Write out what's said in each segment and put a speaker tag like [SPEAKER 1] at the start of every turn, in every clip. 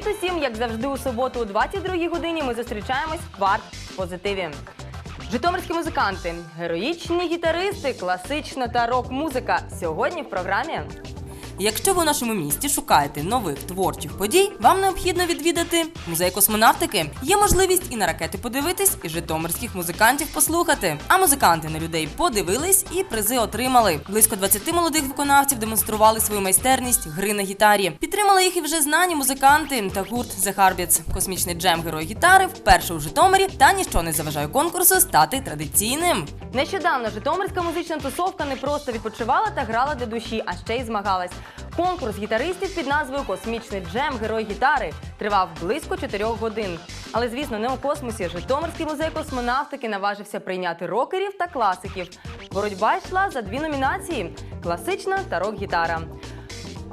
[SPEAKER 1] Привіт усім! Як завжди, у суботу о 22 годині ми зустрічаємось в кварт позитиві. Житомирські музиканти, героїчні гітаристи, класична та рок-музика. Сьогодні в програмі. Якщо ви у нашому місті шукаєте нових творчих подій, вам необхідно відвідати музей космонавтики. Є можливість і на ракети подивитись, і житомирських музикантів послухати. А музиканти на людей подивились і призи отримали. Близько 20 молодих виконавців демонстрували свою майстерність гри на гітарі. Підтримали їх і вже знані музиканти та гурт The Harbiets. Космічний джем герой гітари вперше у Житомирі та ніщо не заважає конкурсу стати традиційним. Нещодавно Житомирська музична тусовка не просто відпочивала та грала для душі, а ще й змагалась. Конкурс гітаристів під назвою Космічний джем Герой гітари тривав близько 4 годин. Але, звісно, не у космосі. Житомирський музей космонавтики наважився прийняти рокерів та класиків. Боротьба йшла за дві номінації: класична та рок-гітара.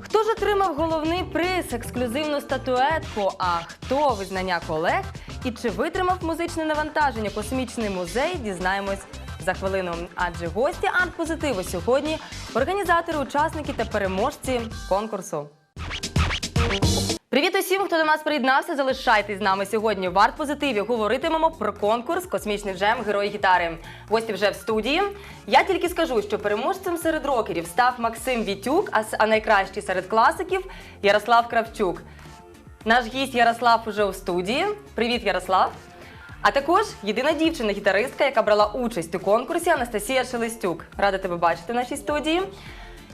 [SPEAKER 1] Хто ж отримав головний приз, ексклюзивну статуетку? А хто визнання колег? І чи витримав музичне навантаження космічний музей? Дізнаємось за хвилину. Адже гості арт-позитиву сьогодні організатори, учасники та переможці конкурсу. Привіт усім, хто до нас приєднався. Залишайтесь з нами сьогодні в арт-позитиві. Говоритимемо про конкурс Космічний джем Герої гітари. Гості вже в студії. Я тільки скажу, що переможцем серед рокерів став Максим Вітюк, а найкращий серед класиків Ярослав Кравчук. Наш гість Ярослав уже у студії. Привіт, Ярослав. А також єдина дівчина-гітаристка, яка брала участь у конкурсі Анастасія Шелестюк. Рада тебе бачити в нашій студії.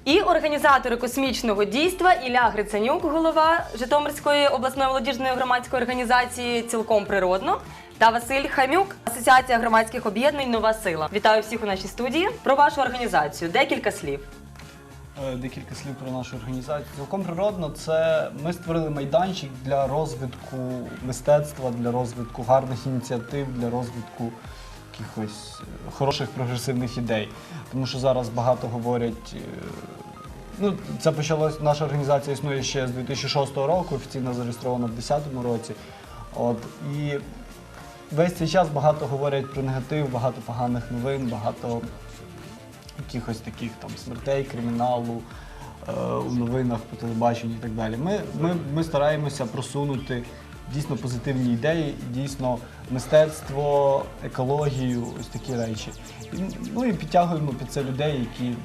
[SPEAKER 1] І організатори космічного дійства Ілля Грицанюк, голова Житомирської обласної молодіжної громадської організації Цілком природно. Та Василь Хамюк, Асоціація громадських об'єднань Нова сила. Вітаю всіх у нашій студії. Про вашу організацію. Декілька слів.
[SPEAKER 2] Е, Декілька слів про нашу організацію. Цілком природно, це ми створили майданчик для розвитку мистецтва, для розвитку гарних ініціатив, для розвитку якихось е, хороших прогресивних ідей. Тому що зараз багато говорять. е, Ну, це почалось, наша організація існує ще з 2006 року, офіційно зареєстрована в 2010 році. От, і весь цей час багато говорять про негатив, багато поганих новин, багато якихось таких там смертей, криміналу е, у новинах по телебаченню і так далі. Ми, ми, ми стараємося просунути дійсно позитивні ідеї, дійсно мистецтво, екологію, ось такі речі. І, ну і підтягуємо під це людей, які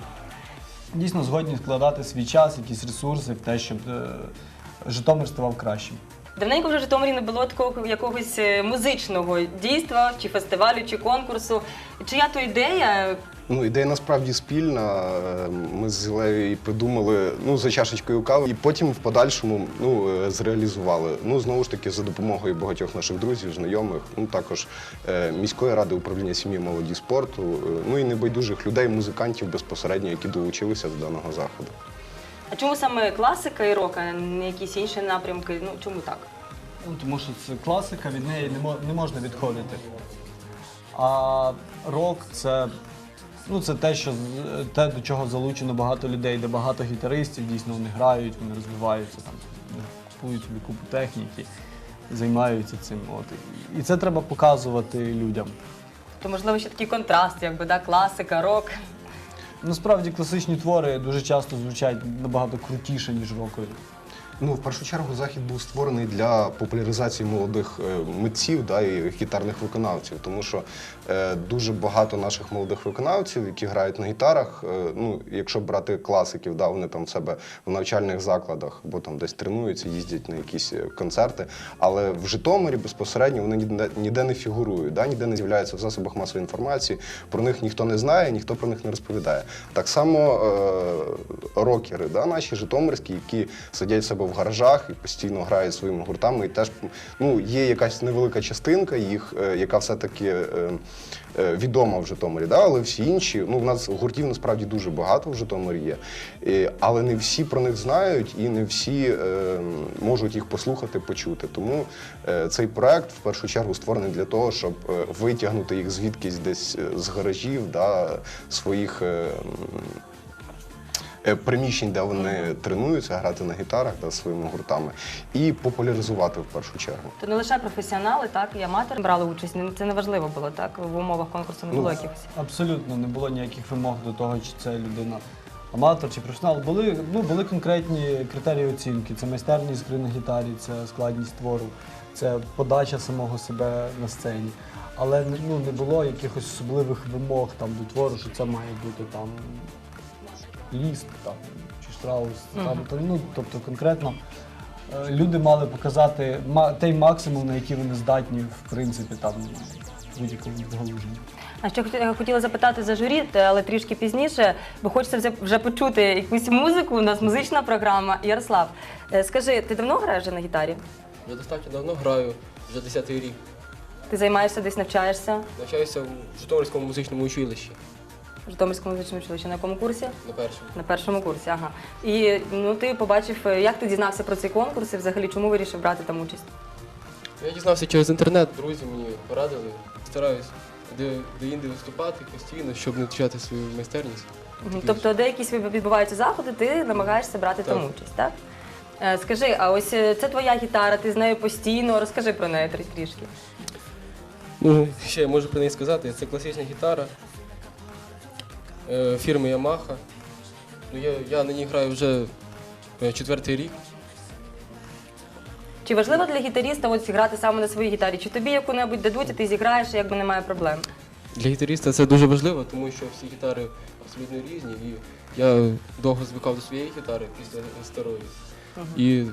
[SPEAKER 2] дійсно згодні вкладати свій час, якісь ресурси в те, щоб е, Житомир ставав кращим.
[SPEAKER 1] Давненько вже в Житомирі не було такого якогось е, музичного дійства, чи фестивалю, чи конкурсу. Чия то ідея?
[SPEAKER 3] Ну, ідея насправді спільна. Е, Ми з її придумали ну, за чашечкою кави, і потім в подальшому ну, е, зреалізували. Ну, знову ж таки, за допомогою багатьох наших друзів, знайомих, ну також міської ради управління сім'ї молоді спорту, ну і небайдужих людей, музикантів безпосередньо, які долучилися до даного заходу.
[SPEAKER 1] А чому саме класика і рок, а не якісь інші напрямки? Ну чому так?
[SPEAKER 2] Ну, тому що це класика, від неї не, мо- не можна відходити. А рок це, ну, це те, що, з- те, до чого залучено багато людей, де багато гітаристів, дійсно вони грають, вони розвиваються, там, купують собі купу техніки, займаються цим. От. І це треба показувати людям.
[SPEAKER 1] То можливо ще такий контраст, якби да, класика, рок.
[SPEAKER 2] Насправді класичні твори дуже часто звучать набагато крутіше, ніж рокові.
[SPEAKER 3] Ну, в першу чергу, захід був створений для популяризації молодих е, митців да, і гітарних виконавців, тому що дуже багато наших молодих виконавців, які грають на гітарах. е, ну, якщо брати класиків, да, вони там в себе в навчальних закладах, або там десь тренуються, їздять на якісь е, концерти. Але в Житомирі безпосередньо вони ніде, ніде не фігурують, да, ніде не з'являються в засобах масової інформації. Про них ніхто не знає, ніхто про них не розповідає. Так само е, рокери, да, наші житомирські, які сидять в себе в гаражах і постійно грають своїми гуртами. І теж ну, є якась невелика частинка їх, е, яка все-таки е, е, відома в Житомирі. Да? Але всі інші, ну, в нас гуртів насправді дуже багато в Житомирі є. І, але не всі про них знають і не всі е, можуть їх послухати, почути. Тому е, цей проект в першу чергу створений для того, щоб е, витягнути їх звідкись десь е, з гаражів, да, своїх. е, е, приміщень, де вони тренуються, грати на гітарах да, своїми гуртами, і популяризувати в першу чергу.
[SPEAKER 1] То не лише професіонали, так і аматори брали участь. Це не важливо було, так? В умовах конкурсу не було
[SPEAKER 2] Ну,
[SPEAKER 1] якихось.
[SPEAKER 2] Абсолютно не було ніяких вимог до того, чи це людина аматор чи професіонал, були, ну, були конкретні критерії оцінки. Це майстерність гри на гітарі, це складність твору, це подача самого себе на сцені. Але ну, не було якихось особливих вимог там, до твору, що це має бути там ліст там, чи штраус. Там, то, ну, тобто конкретно е, люди мали показати ма- той максимум, на який вони здатні, в принципі, там в будь-якому галуженні.
[SPEAKER 1] А ще хоті- хотіла запитати за журі, але трішки пізніше, бо хочеться вже, вже почути якусь музику. У нас музична програма. Ярослав, е, скажи, ти давно граєш вже на гітарі?
[SPEAKER 4] Вже достатньо давно граю, вже 10-й рік.
[SPEAKER 1] Ти займаєшся десь навчаєшся
[SPEAKER 4] Навчаюся в Житомирському музичному училищі
[SPEAKER 1] в Житомирському музичному училищі. На якому курсі?
[SPEAKER 4] на першому.
[SPEAKER 1] На першому курсі, ага. І ну ти побачив, е, як ти дізнався про цей конкурс і взагалі чому вирішив брати там участь?
[SPEAKER 4] Я дізнався через інтернет, друзі мені порадили. Стараюсь де, де-інде виступати постійно, щоб не втрачати свою майстерність.
[SPEAKER 1] Мгм. Тобто, де якісь відбуваються заходи, ти намагаєшся брати там
[SPEAKER 4] Так.
[SPEAKER 1] участь, так? Е, Скажи, а ось е, це твоя гітара, ти з нею постійно. Розкажи про неї трі- трішки.
[SPEAKER 4] Ну, ще я можу про неї сказати, це класична гітара фірми Yamaha. Ну, я, я на ній граю вже е, четвертий рік.
[SPEAKER 1] Чи важливо для гітаріста ось грати саме на своїй гітарі? Чи тобі яку-небудь дадуть, і ти зіграєш, і якби немає проблем?
[SPEAKER 4] Для гітаріста це дуже важливо, тому що всі гітари абсолютно різні. І я довго звикав до своєї гітари після старої. І,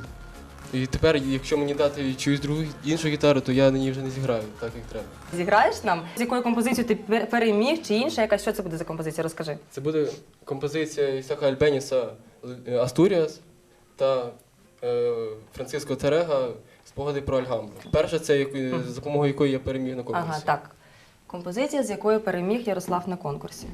[SPEAKER 4] і тепер, якщо мені дати чиюсь другу іншу гітару, то я на ній вже не зіграю так, як треба.
[SPEAKER 1] Зіграєш нам? З якою композицією ти пер- переміг, чи інша якась? Що це буде за композиція? Розкажи.
[SPEAKER 4] Це буде композиція Ісака Альбеніса е, Астуріас та е, Франциско Терега спогади про Альгамбру. Перша це яку- за допомогою якої я переміг на конкурсі.
[SPEAKER 1] Ага, так. Композиція, з якою переміг Ярослав на конкурсі.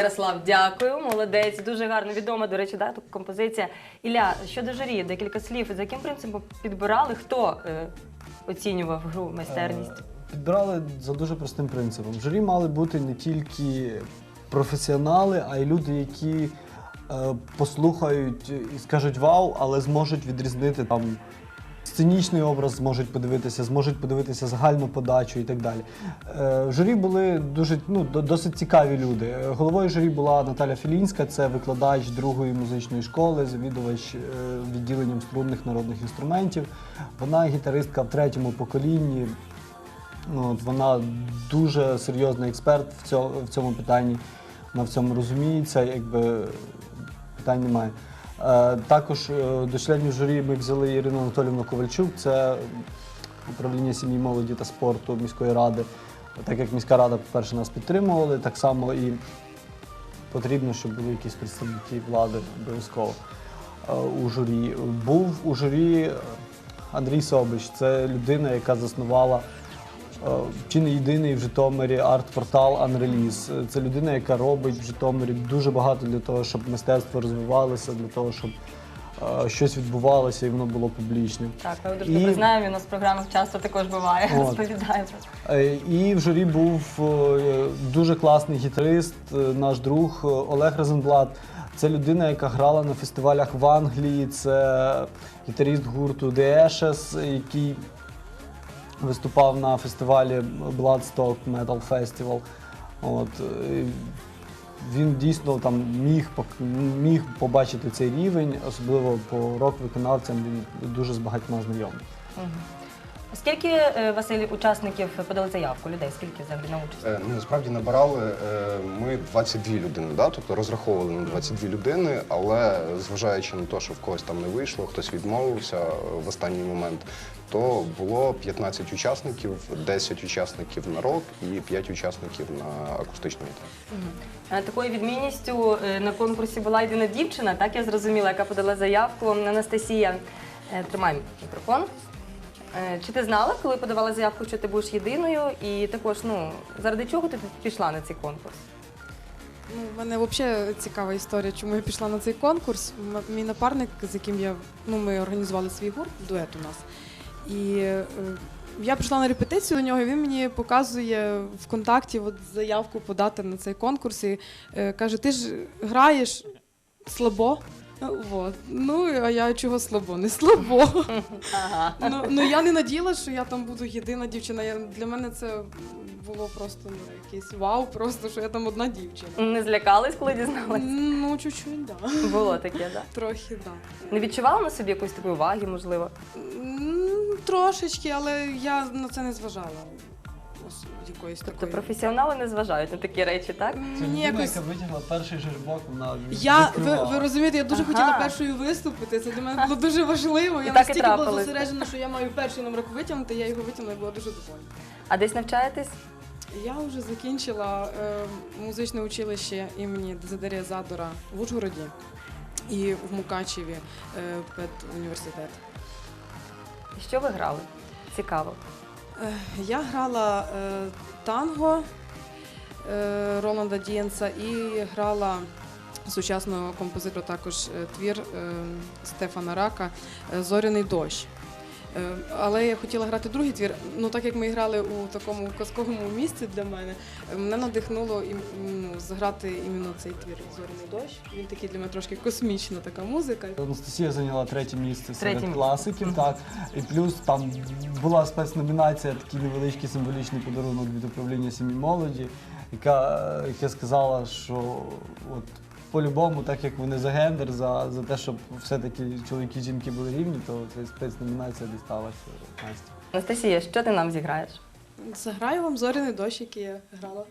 [SPEAKER 1] Ярослав, дякую, молодець, дуже гарно відома, до речі, да, композиція. Ілля, щодо журі, декілька слів. За яким принципом підбирали, хто е, оцінював гру, майстерність?
[SPEAKER 2] Е, Підбирали за дуже простим принципом. Журі мали бути не тільки професіонали, а й люди, які е, послухають і скажуть вау, але зможуть відрізнити там. Сценічний образ зможуть подивитися, зможуть подивитися загальну подачу і так далі. Е, журі були дуже ну, досить цікаві люди. Е, Головою журі була Наталя Філінська, це викладач другої музичної школи, завідувач е, відділенням струнних народних інструментів. Вона гітаристка в третьому поколінні. Ну, от вона дуже серйозний експерт в цьому, в цьому питанні. Вона в цьому розуміється, якби питань немає. Е, також е, до членів журі ми взяли Ірину Анатолівну Ковальчук, це управління сім'ї, молоді та спорту міської ради. Так як міська рада, по-перше, нас підтримували, так само і потрібно, щоб були якісь представники влади обов'язково. е, у журі. Був у журі Андрій Собич, це людина, яка заснувала чи не єдиний в Житомирі арт-портал Unrelease. Це людина, яка робить в Житомирі дуже багато для того, щоб мистецтво розвивалося, для того, щоб е, щось відбувалося і воно було публічним.
[SPEAKER 1] Так, ми дуже добре знаємо, він у нас в програмах часто також буває,
[SPEAKER 2] От.
[SPEAKER 1] розповідає. про це.
[SPEAKER 2] Е, І в журі був е, дуже класний гітарист, е, наш друг е, Олег Розенблат. Це людина, яка грала на фестивалях в Англії. Це гітарист гурту The Ashes, який виступав на фестивалі Bloodstock Metal Festival. От, е, він дійсно там міг, міг побачити цей рівень, особливо по рок-виконавцям. Він дуже з багатьма знайомий.
[SPEAKER 1] Скільки, е, Василь, учасників подали заявку? Людей? Скільки взагалі на участь?
[SPEAKER 3] Е, Ну, насправді набирали ми 22 людини, да? тобто розраховували на 22 людини, але зважаючи на те, що в когось там не вийшло, хтось відмовився в останній момент, то було 15 учасників, 10 учасників на рок і 5 учасників на акустичну гітару.
[SPEAKER 1] Е, Такою відмінністю е, на конкурсі була єдина дівчина, так я зрозуміла, яка подала заявку Анастасія. Е, Тримай мікрофон. Чи ти знала, коли подавала заявку, що ти будеш єдиною? І також, ну, заради чого ти пішла на цей конкурс?
[SPEAKER 5] Ну, в мене взагалі цікава історія, чому я пішла на цей конкурс. Мій напарник, з яким я ну, ми організували свій гурт, дует у нас. І е, я прийшла на репетицію до нього, і він мені показує ВКонтакті от, заявку подати на цей конкурс. І е, каже: ти ж граєш слабо. Е, Вот. Ну, а я чого слабо? Не слабо.
[SPEAKER 1] Ага.
[SPEAKER 5] Ну, ну я не надіяла, що я там буду єдина дівчина. Я, для мене це було просто ну, якийсь вау, просто що я там одна дівчина.
[SPEAKER 1] Не злякались, коли дізналась?
[SPEAKER 5] Ну, чуть-чуть, да.
[SPEAKER 1] Було таке, так?
[SPEAKER 5] Трохи, да.
[SPEAKER 1] Не відчувала на собі якоїсь такої уваги, можливо?
[SPEAKER 5] М, Трошечки, але я на це не зважала. Ось Якоїсь
[SPEAKER 1] Тобто
[SPEAKER 5] такої.
[SPEAKER 1] професіонали не зважають на такі речі, так?
[SPEAKER 2] Це
[SPEAKER 5] Мені
[SPEAKER 2] людина,
[SPEAKER 5] якось...
[SPEAKER 2] яка витягла перший жеребок, вона
[SPEAKER 5] Я, ви,
[SPEAKER 2] відкривала.
[SPEAKER 5] ви розумієте, я дуже
[SPEAKER 1] Ага.
[SPEAKER 5] хотіла першою виступити. Це для мене було дуже важливо.
[SPEAKER 1] І
[SPEAKER 5] Я
[SPEAKER 1] так і
[SPEAKER 5] настільки була
[SPEAKER 1] трапилось.
[SPEAKER 5] зосереджена, що я маю перший номер витягнути, я його витягнула і була дуже довольна.
[SPEAKER 1] А десь навчаєтесь?
[SPEAKER 5] Я вже закінчила е, музичне училище імені Дезидерія Задора в Ужгороді і в Мукачеві е, педуніверситет.
[SPEAKER 1] Що ви грали? Цікаво.
[SPEAKER 5] Е, Я грала е, танго е, Роланда Дієнса і грала сучасного композитора також е, твір е, Стефана Рака Зоряний дощ. Е, Але я хотіла грати другий твір. Ну так як ми грали у такому казковому місці для мене, е, мене надихнуло ім- ну, зграти іменно цей твір Зоряний дощ. Він такий для мене трошки космічна така музика.
[SPEAKER 2] Анастасія зайняла третє місце серед
[SPEAKER 1] Третє місце.
[SPEAKER 2] класиків, так. І плюс там була спецномінація, такий невеличкий символічний подарунок від управління сім'ї молоді, яка, яка сказала, що от по-любому, так як вони за гендер, за, за те, щоб все-таки чоловіки і жінки були рівні, то ця спецномінація дісталася Насті.
[SPEAKER 1] Анастасія, що ти нам зіграєш?
[SPEAKER 5] Заграю вам зоряний дощ, який я грала.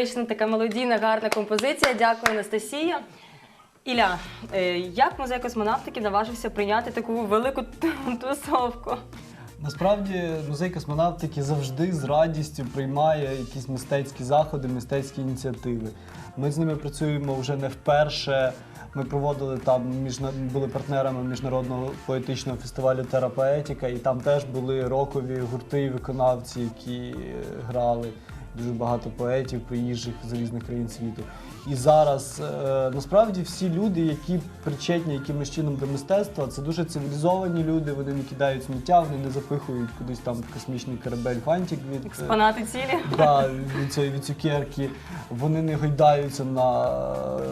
[SPEAKER 1] Лірична така мелодійна, гарна композиція. Дякую, Анастасія. Ілля, е, як музей космонавтики наважився прийняти таку велику тусовку?
[SPEAKER 2] Насправді музей космонавтики завжди з радістю приймає якісь мистецькі заходи, мистецькі ініціативи. Ми з ними працюємо вже не вперше. Ми проводили там були партнерами міжнародного поетичного фестивалю Терапоетіка, і там теж були рокові гурти і виконавці, які е, грали. Дуже багато поетів, приїжджих з різних країн світу. І зараз е, насправді всі люди, які причетні якимось чином до мистецтва, це дуже цивілізовані люди. Вони не кидають сміття, вони не запихують кудись там космічний корабель фантик від е,
[SPEAKER 1] Експонати цілі?
[SPEAKER 2] да, від цієї від цукерки. Вони не гойдаються на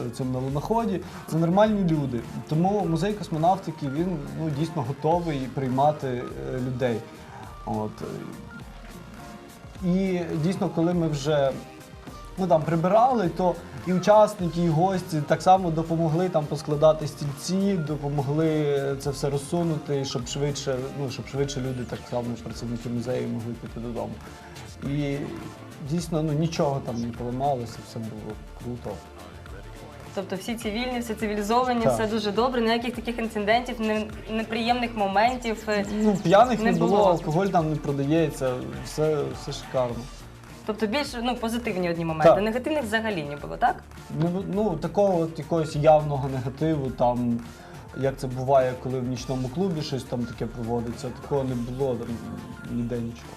[SPEAKER 2] е, цьому на луноході. Це нормальні люди. Тому музей космонавтики він ну дійсно готовий приймати людей. От. І дійсно, коли ми вже ну, там, прибирали, то і учасники, і гості так само допомогли там поскладати стільці, допомогли це все розсунути, щоб швидше, ну, щоб швидше люди, так само працівники музею могли піти додому. І дійсно ну, нічого там не поламалося, все було круто.
[SPEAKER 1] Тобто всі цивільні, все цивілізовані,
[SPEAKER 2] Так.
[SPEAKER 1] все дуже добре, ніяких таких інцидентів, не- неприємних моментів. е,
[SPEAKER 2] Ну, п'яних
[SPEAKER 1] Не
[SPEAKER 2] не, було,
[SPEAKER 1] було.
[SPEAKER 2] алкоголь там не продається, все, все шикарно.
[SPEAKER 1] Тобто більш ну, позитивні одні моменти.
[SPEAKER 2] Так.
[SPEAKER 1] Негативних взагалі не було, так?
[SPEAKER 2] Ну, ну такого от якогось явного негативу, там, як це буває, коли в нічному клубі щось там таке проводиться, такого не було там ніде нічого.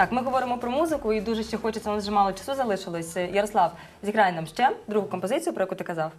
[SPEAKER 1] Так, ми говоримо про музику і дуже ще хочеться, у нас вже мало часу залишилось. Ярослав, зіграй нам ще другу композицію, про яку ти казав.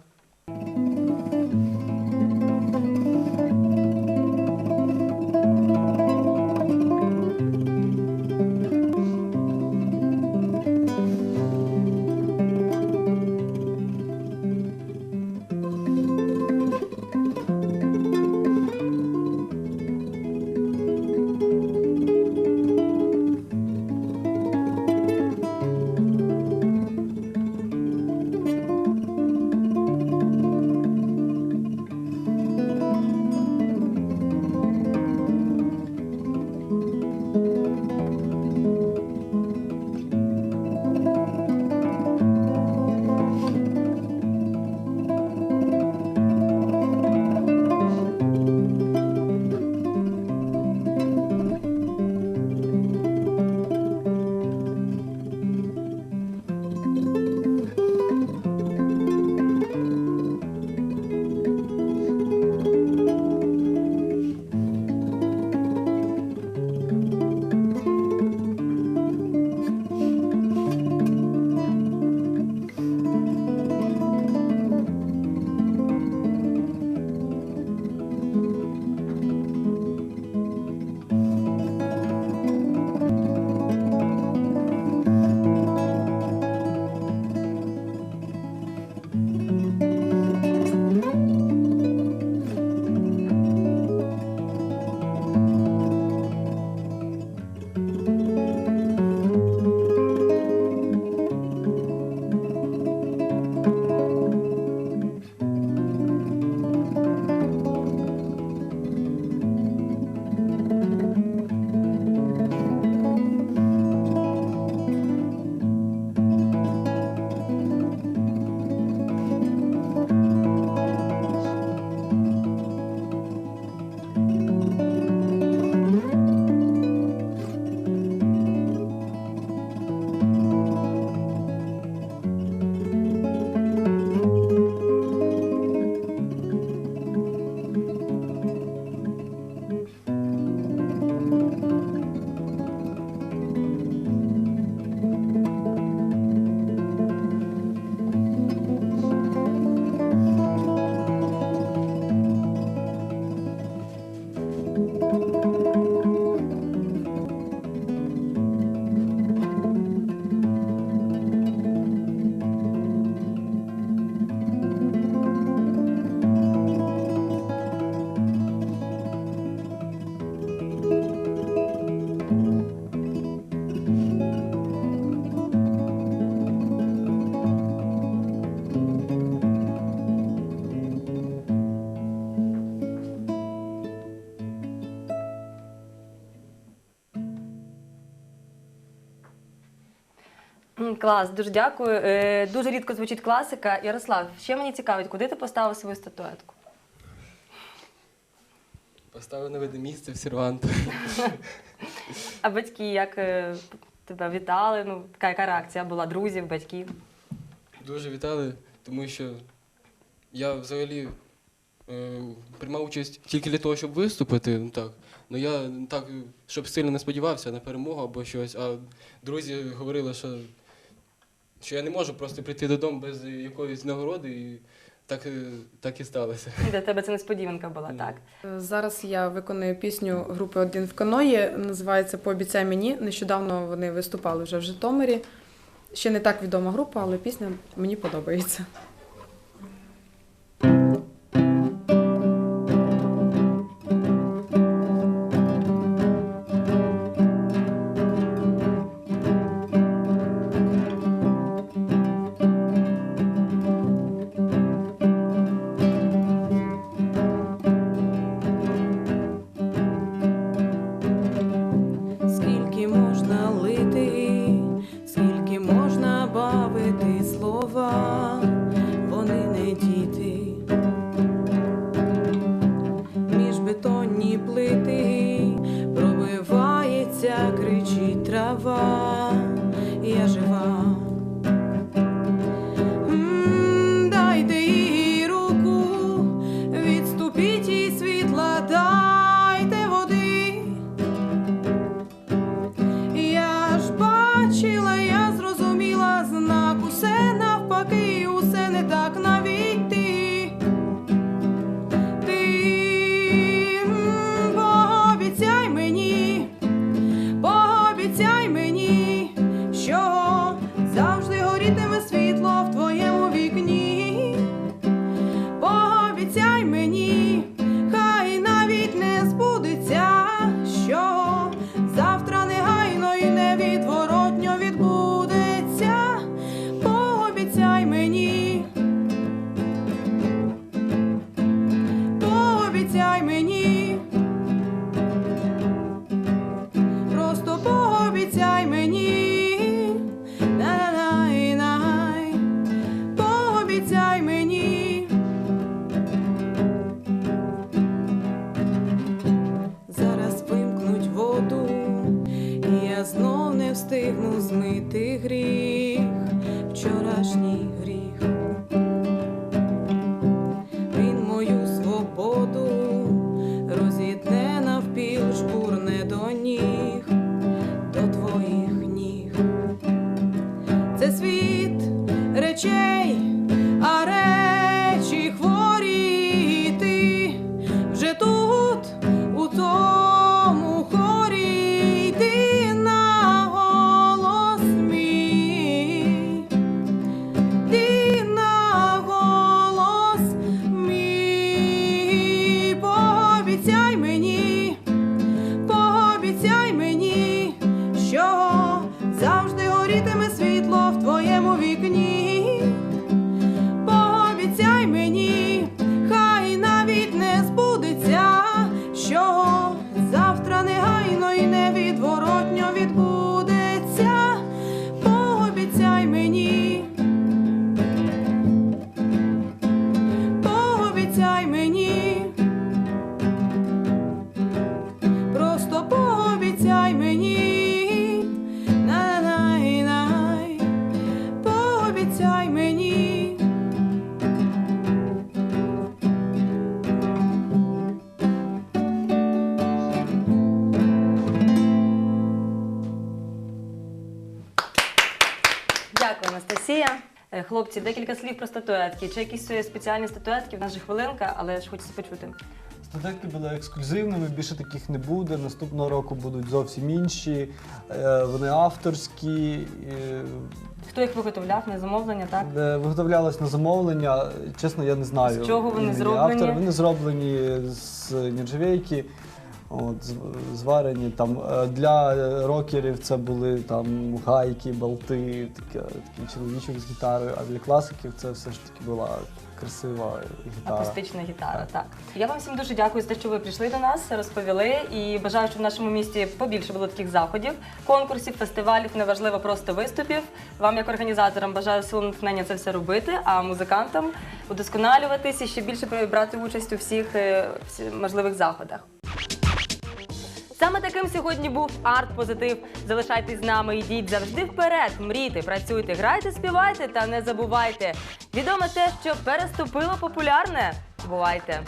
[SPEAKER 1] Клас, дуже дякую. Е, дуже рідко звучить класика. Ярослав, ще мені цікавить, куди ти поставив свою статуетку?
[SPEAKER 4] Поставив на видне місце в сервант.
[SPEAKER 1] А батьки як е, тебе вітали? Ну, така яка реакція була друзів, батьків?
[SPEAKER 4] Дуже вітали, тому що я взагалі е, приймав участь тільки для того, щоб виступити. Ну так. Ну я так, щоб сильно не сподівався на перемогу або щось. А друзі говорили, що, що я не можу просто прийти додому без якоїсь нагороди, і так, е, так і сталося.
[SPEAKER 1] Для тебе це несподіванка була,
[SPEAKER 4] mm.
[SPEAKER 1] так?
[SPEAKER 6] Е, Зараз я виконую пісню групи Один в каної. Називається Пообіцяй мені. Нещодавно вони виступали вже в Житомирі. Ще не так відома група, але пісня мені подобається. Це світ речей, пообіцяй мені,
[SPEAKER 1] Хлопці, декілька слів про статуетки. Чи якісь е, спеціальні статуетки? В нас же хвилинка, але ж хочеться почути.
[SPEAKER 2] Студентки були ексклюзивними, більше таких не буде. Наступного року будуть зовсім інші. Е, Вони авторські. е,
[SPEAKER 1] Хто їх виготовляв на замовлення, так?
[SPEAKER 2] Де виготовлялось на замовлення. Чесно, я не знаю.
[SPEAKER 1] З чого вони
[SPEAKER 2] імені
[SPEAKER 1] зроблені?
[SPEAKER 2] автора. Вони зроблені з нержавейки. От, зварені там е, для рокерів це були там гайки, болти, таке, такий чоловічок з гітарою, а для класиків це все ж таки була красива гітара.
[SPEAKER 1] Акустична гітара, так. Я вам всім дуже дякую за те, що ви прийшли до нас, розповіли. І бажаю, щоб в нашому місті побільше було таких заходів, конкурсів, фестивалів, неважливо просто виступів. Вам, як організаторам, бажаю сил натхнення це все робити, а музикантам удосконалюватись і ще більше брати участь у всіх е, можливих заходах. Саме таким сьогодні був арт-позитив. Залишайтесь з нами, йдіть завжди вперед. Мрійте, працюйте, грайте, співайте та не забувайте. Відомо те, що переступило популярне. Бувайте!